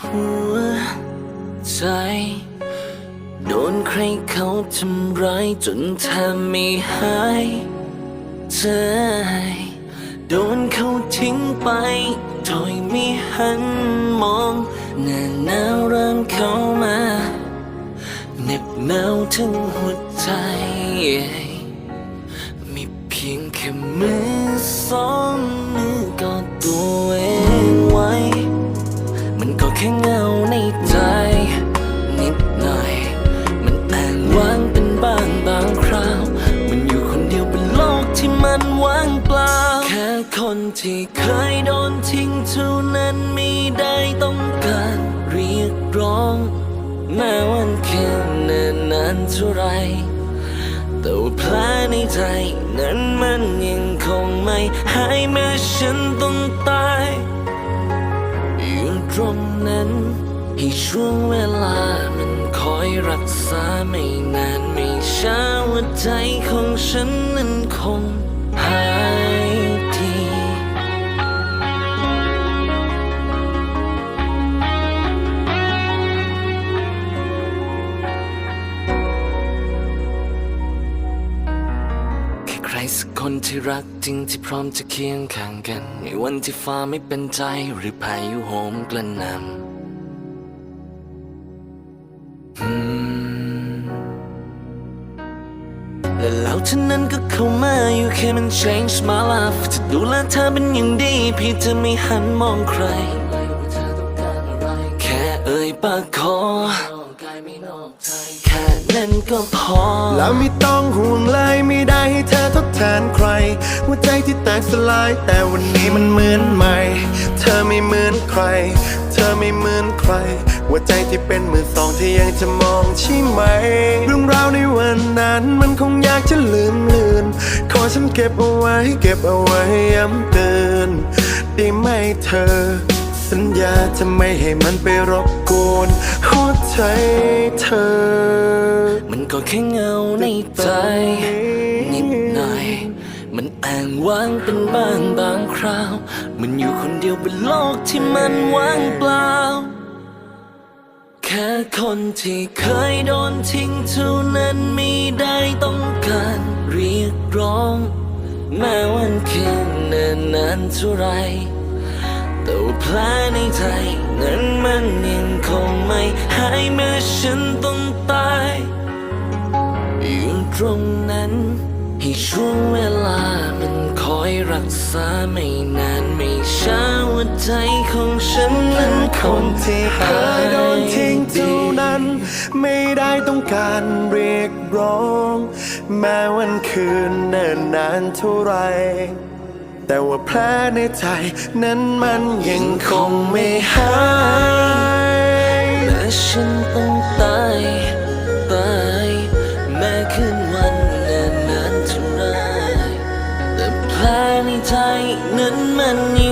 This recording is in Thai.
หัวใจ โดนใครเขาทำร้ายจนแทบไม่หายใจโดนเขาทิ้งไป โดยไม่หันมองหน้าหนาวเริ่มเข้ามาเหน็บหนาวถึงหัวใจ มีเพียงแค่มือสองมือ ที่เคยโดนทิ้งเท่านั้นไม่ได้ต้องการเรียกร้อง แม้วันแค่นิ่นนานเท่าไรแต่ว่าแผลในใจนั้นมันยังคงไม่หายแม้ฉันต้องตายอยู่ตรงนั้นให้ช่วงเวลามันคอยรักษาไม่นานไม่ช้าหัวใจของฉันนั้นคงหาย สักคนที่รักจริงที่พร้อมจะเคียงข้างกัน ในวันที่ฟ้าไม่เป็นใจหรือพายุโหมกระหน่ำและแล้วเท่านั้นก็เข้ามาอยู่แค่มัน change my life จะดูแลเธอเป็นอย่างดีเพี่จะไม่หันมองใคร แค่เอ่ยปากขอแค่นั้นก็พอ แล้วไม่ต้องห่วงเลยไม่ นใครหัวใจที่แตกสลาย แต่วันนี้มันเหมือนใหม่ เธอไม่เหมือนใคร เธอไม่เหมือนใครหัวใจที่เป็นมือสองที่ยังจะมองใช่ไหม เรื่องราวในวันนั้นมันคงอยากจะลืมเลือน ขอฉันเก็บเอาไว้ เก็บเอาไว้ย้ำเตือนได้ไหมเธอ สัญญาจะไม่ให้มันไปรบกวนหัวใจเธอ มันก็แค่เงาในใจนิด หน่อยมันอ้างว้างเป็นบางบางคราว มันอยู่คนเดียวบนโลกที่มันว่างเปล่า แค่คนที่เคยโดนทิ้งเท่านั้นไม่ได้ต้องการเรียกร้อง แม้วันคืนเนินนานเท่าไรแต่ว่าแผลในใจนั้นมันยังคงไม่หายแม้ฉันต้องตายอยู่ตรงนั้นให้ช่วงเวลา รักษาไม่นานไม่ช้าหัวใจของฉันนั้นคงนที่เคยโดนทิ้งเท่านั้น ไม่ได้ต้องการเรียกร้อง แม้วันคืนเนิ่นนานเท่าไรแต่ว่าแผลในใจนั้นมันยังคงไม่หายแม้ฉันต้องตาย ตาย แม้คืนวัน ใจนั้นมันอยู่